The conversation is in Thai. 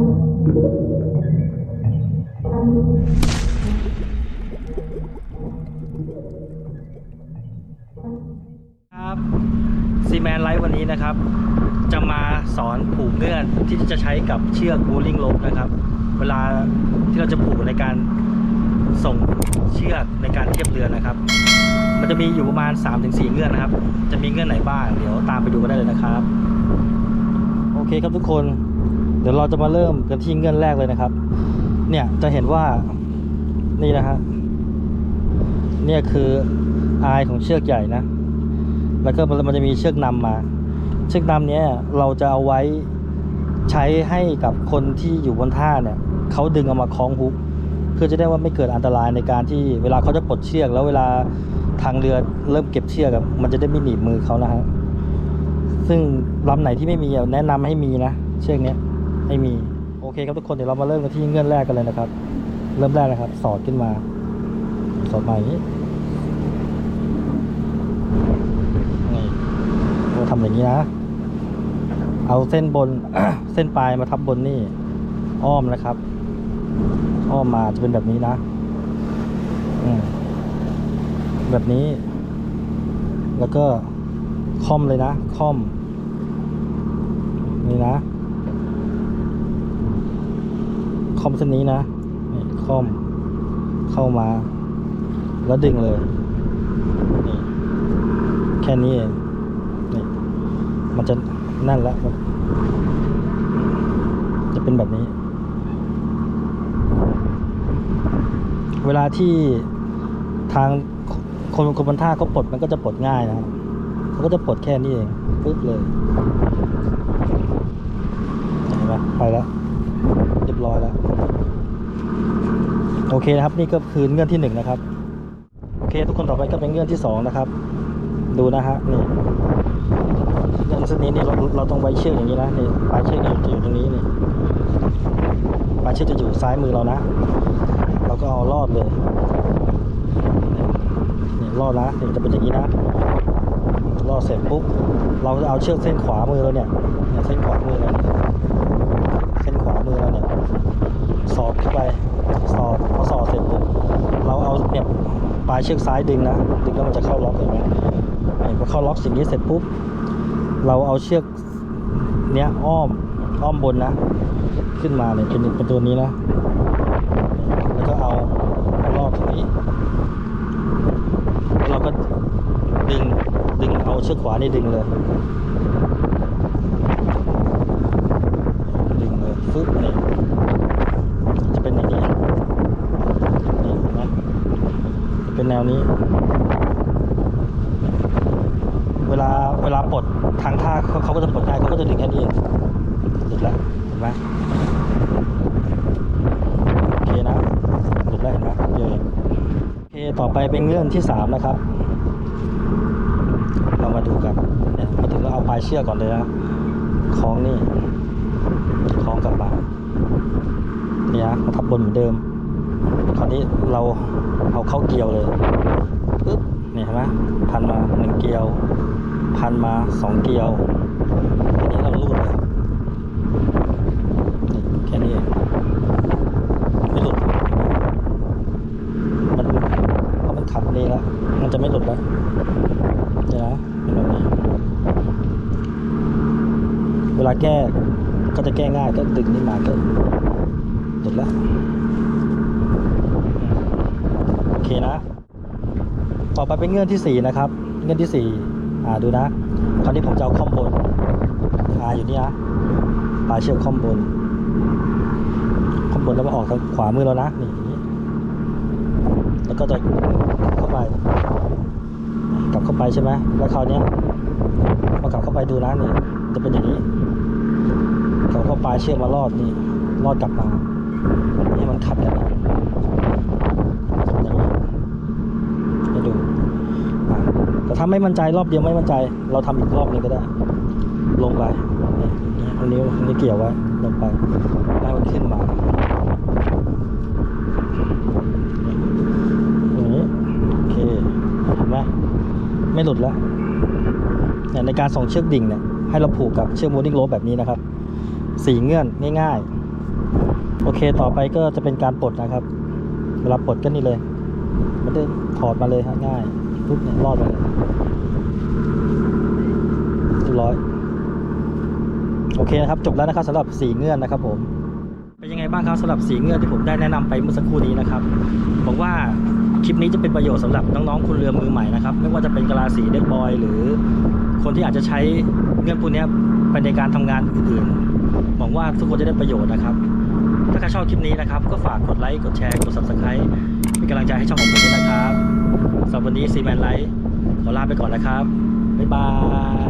ครับซีแมนไลฟ์วันนี้นะครับ จะมาสอนผูกเงื่อนที่จะใช้กับเชือกบูลิงโลบนะครับ เวลาที่เราจะผูกในการส่งเชือกในการเทียบเรือนะครับ มันจะมีอยู่ประมาณ 3-4 เงื่อนนะครับ จะมีเงื่อนไหนบ้าง เดี๋ยวตามไปดูกันได้เลยนะครับ โอเคครับทุกคน เดี๋ยวเราจะมาเริ่มกันที่เงื่อนแรกเลยนะครับ เนี่ยจะเห็นว่านี่นะฮะเนี่ยคืออายของเชือกใหญ่นะ แล้วก็มันจะมีเชือกนำมา เชือกนำเนี้ยเราจะเอาไว้ใช้ให้กับคนที่อยู่บนท่าเนี่ยเขาดึงเอามาคล้องฮุกเพื่อจะได้ว่าไม่เกิดอันตรายในการที่เวลาเขาจะปลดเชือก แล้วเวลาทางเรือเริ่มเก็บเชือกมันจะได้ไม่หนีบมือเขานะฮะซึ่งลำไหนที่ไม่มีแนะนำให้มีนะเชือกเนี้ย ให้มีโอเคครับทุกคนเดี๋ยวเรามาเริ่มกันที่เงื่อนแรกกันเลยนะครับ เริ่มแรกนะครับ สอดขึ้นมา สอดมาอย่างนี้นี่เราทำอย่างนี้นะ เอาเส้นบน เส้นปลายมาทับบนนี่ อ้อมนะครับ อ้อมมาจะเป็นแบบนี้นะแบบนี้ แล้วก็ค่อมเลยนะค่อมนี่นะ คอมเส้นนี้นะนี่คอมเข้ามา แล้วดึงเลยนี่แค่นี้เองนี่มันจะนั่นแล้วจะเป็นแบบนี้ เวลาที่ทางคนคนบนท่าเขาปลดมันก็จะปลดง่ายนะครับเขาก็จะปลดแค่นี้เองปึ๊บเลยเห็นไหมไปแล้ว เรียบร้อยแล้ว โอเคนะครับ นี่ก็คือเงื่อนที่หนึ่งนะครับ โอเค ทุกคนต่อไปก็เป็นเงื่อนที่สองนะครับ ดูนะฮะนี่เงื่อนเส้นนี้เนี่ยเราเราต้องไว้เชือกอย่างนี้นะนี่ปลายเชือกจะอยู่ตรงนี้นี่ปลายเชือกจะอยู่ซ้ายมือเรานะ เราก็เอาลอดเลยนี่ลอดนะนี่จะเป็นอย่างนี้นะลอดเสร็จปุ๊บเราจะเอาเชือกเส้นขวามือเราเนี่ยเส้นขวามือเราเนี่ยเส้นขวามือเราเนี่ย สอดเข้าไปสอดพอสอดเสร็จปุ๊บเราเอาเนี่ยปลายเชือกซ้ายดึงนะดึงแล้วมันจะเข้าล็อกเห็นไหมพอเข้าล็อกสิ่งนี้เสร็จปุ๊บเราเอาเชือกเนี้ยอ้อมอ้อมบนนะ ขึ้นมาเนี่ยเป็นเป็นตัวนี้นะแล้วก็เอาเอาลอดตรงนี้แล้วเราก็ดึงดึงเอาเชือกขวานี่ดึงเลย ดึงเลยฟึ๊บนี่จะเป็นอย่างนี้ นี่เห็นไหมจะเป็น แนวนี้ เวลาเวลาปลดทางท่าเขาก็จะปลดง่ายเขาก็จะดึงแค่นี้เองหลุดแล้วเห็นไหมโอเคนะหลุดแล้วเห็นไหมเยอะโอเคต่อไปเป็นเงื่อนที่สามนะครับ เรามาดูกันเนี่ยมาถึงเราเอาปลายเชือกก่อนเลยนะคล้องนี่คล้องกลับมาเนี่ยมาทับบนเหมือนเดิม คราวนี้เราเอาเข้าเกียวเลยปึ๊บนี่เห็นไหมพันมาหนึ่งเกียว พันมาสองเกียวอันนี้เราลูดเลยแค่นี้เองไม่หลุด มันเพราะมันขับนี่แล้วมันจะไม่หลุดแล้วเนี่ยนะเป็นแบบนี้ เวลาแก้ก็จะแก้ง่ายก็ดึงนี่มาก็หลุดแล้ว เคนะ ต่อไปเป็นเงื่อนที่สี่นะครับ เงื่อนที่สี่อ่าดูนะ คราวนี้ผมจะเอาคอมบน อ่าอยู่นี่นะปลายเชือกคอมบนคอมบนแล้วมาออกทางขวามือเรานะนี่แล้วก็จะเข้าไป กลับเข้าไปใช่ไหมแล้วคราวนี้มากลับเข้าไปดูนะนี่จะเป็นอย่างนี้กลับเข้าปลายเชือกมาลอดนี่ลอดกลับมาให้มันขัดกันนะอย่างนี้ให้ดูอะแต่ ถ้าไม่มั่นใจรอบเดียวไม่มั่นใจ เราทำอีกรอบหนึงก็ได้ ลงไปนี่อันนี้อันนี้เกี่ยวไว้ลงไปให้มันขึ้นมาอย่างนี้โอเคเห็นไหมไม่หลุดแล้วเนี่ยในการส่งเชือกดิ่งเนี่ยให้เราผูกกับเชือกมูนิ่งโรแบบนี้นะครับสี่เงื่อนง่ายๆ โอเคต่อไปก็จะเป็นการปลดนะครับ เวลาปลดก็นี่เลย มันจะถอดมาเลยฮะง่าย ปุ๊บเนี่ยรอดไปเลยเรียบร้อย โอเคนะครับ จบแล้วนะครับสำหรับสีเงื่อนนะครับผมเป็นยังไงบ้างครับสำหรับสีเงื่อนที่ผมได้แนะนำไปเมื่อสักครู่นี้นะครับบอกว่าคลิปนี้จะเป็นประโยชน์สำหรับน้องๆคุณเรือมือใหม่นะครับไม่ว่าจะเป็นกะลาสีเด็กบอย หรือคนที่อาจจะใช้เงื่อนพวกนี้ไปในการทำงานอื่นๆหวังว่าทุกคนจะได้ประโยชน์นะครับ ถ้าใครชอบคลิปนี้นะครับ ก็ฝากกดไลค์กดแชร์กด subscribe เป็นกำลังใจให้ช่องของผมด้วยนะครับ สำหรับวันนี้ซีแมนไลท์ขอลาไปก่อนนะครับ บ๊ายบาย